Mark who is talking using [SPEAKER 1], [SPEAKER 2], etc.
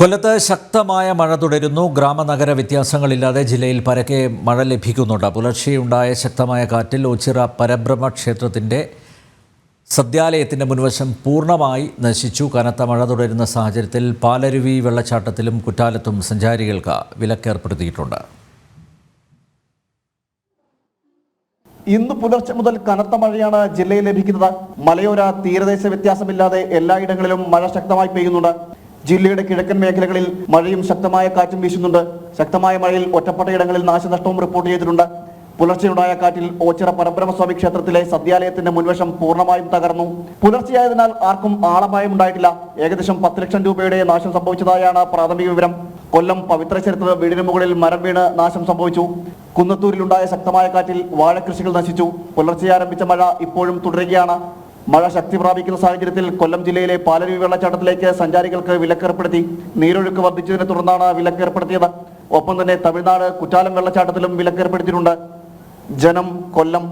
[SPEAKER 1] കൊല്ലത്ത് ശക്തമായ മഴ തുടരുന്നു. ഗ്രാമനഗര വ്യത്യാസങ്ങളില്ലാതെ ജില്ലയിൽ പരക്കെ മഴ ലഭിക്കുന്നുണ്ട്. പുലർച്ചെയുണ്ടായ ശക്തമായ കാറ്റിൽ ഒച്ചിറ പരബ്രഹ്മ ക്ഷേത്രത്തിന്റെ സദ്യാലയത്തിന്റെ മുൻവശം പൂർണമായി നശിച്ചു. കനത്ത മഴ തുടരുന്ന സാഹചര്യത്തിൽ പാലരുവി വെള്ളച്ചാട്ടത്തിലും കുറ്റാലത്തും സഞ്ചാരികൾക്ക് വിലക്കേർപ്പെടുത്തിയിട്ടുണ്ട്.
[SPEAKER 2] ഇന്ന് പുലർച്ചെ മുതൽ കനത്ത മഴയാണ് ജില്ലയിൽ ലഭിക്കുന്നത്. മലയോര തീരദേശ വ്യത്യാസമില്ലാതെ എല്ലായിടങ്ങളിലും മഴ ശക്തമായി പെയ്യുന്നുണ്ട്. ജില്ലയുടെ കിഴക്കൻ മേഖലകളിൽ മഴയും ശക്തമായ കാറ്റും വീശുന്നുണ്ട്. ശക്തമായ മഴയിൽ ഒറ്റപ്പെട്ടയിടങ്ങളിൽ നാശനഷ്ടവും റിപ്പോർട്ട് ചെയ്തിട്ടുണ്ട്. പുലർച്ചെയുണ്ടായ കാറ്റിൽ ഓച്ചിറ പരബ്രഹ്മസ്വാമി ക്ഷേത്രത്തിലെ സദ്യാലയത്തിന്റെ മുൻവശം പൂർണമായും തകർന്നു. പുലർച്ചെയായതിനാൽ ആർക്കും ആളപായം ഉണ്ടായിട്ടില്ല ഏകദേശം പത്ത് ലക്ഷം രൂപയുടെ നാശം സംഭവിച്ചതായാണ് പ്രാഥമിക വിവരം. കൊല്ലം പവിത്ര ചരിത്ര വീടിന് മുകളിൽ മരം വീണ് നാശം സംഭവിച്ചു. കുന്നത്തൂരിലുണ്ടായ ശക്തമായ കാറ്റിൽ വാഴകൃഷികൾ നശിച്ചു. പുലർച്ചെ ആരംഭിച്ച മഴ ഇപ്പോഴും തുടരുകയാണ്. മഴ ശക്തി പ്രാപിക്കുന്ന സാഹചര്യത്തിൽ കൊല്ലം ജില്ലയിലെ പാലരുവി വെള്ളച്ചാട്ടത്തിലേക്ക് സഞ്ചാരികൾക്ക് വിലക്കേർപ്പെടുത്തി നീരൊഴുക്ക് വർദ്ധിച്ചതിനെ തുടർന്നാണ് വിലക്കേർപ്പെടുത്തിയത്. ഒപ്പം തന്നെ തമിഴ്നാട് കുറ്റാലം വെള്ളച്ചാട്ടത്തിലും വിലക്കേർപ്പെടുത്തിയിട്ടുണ്ട്. ജനം കൊല്ലം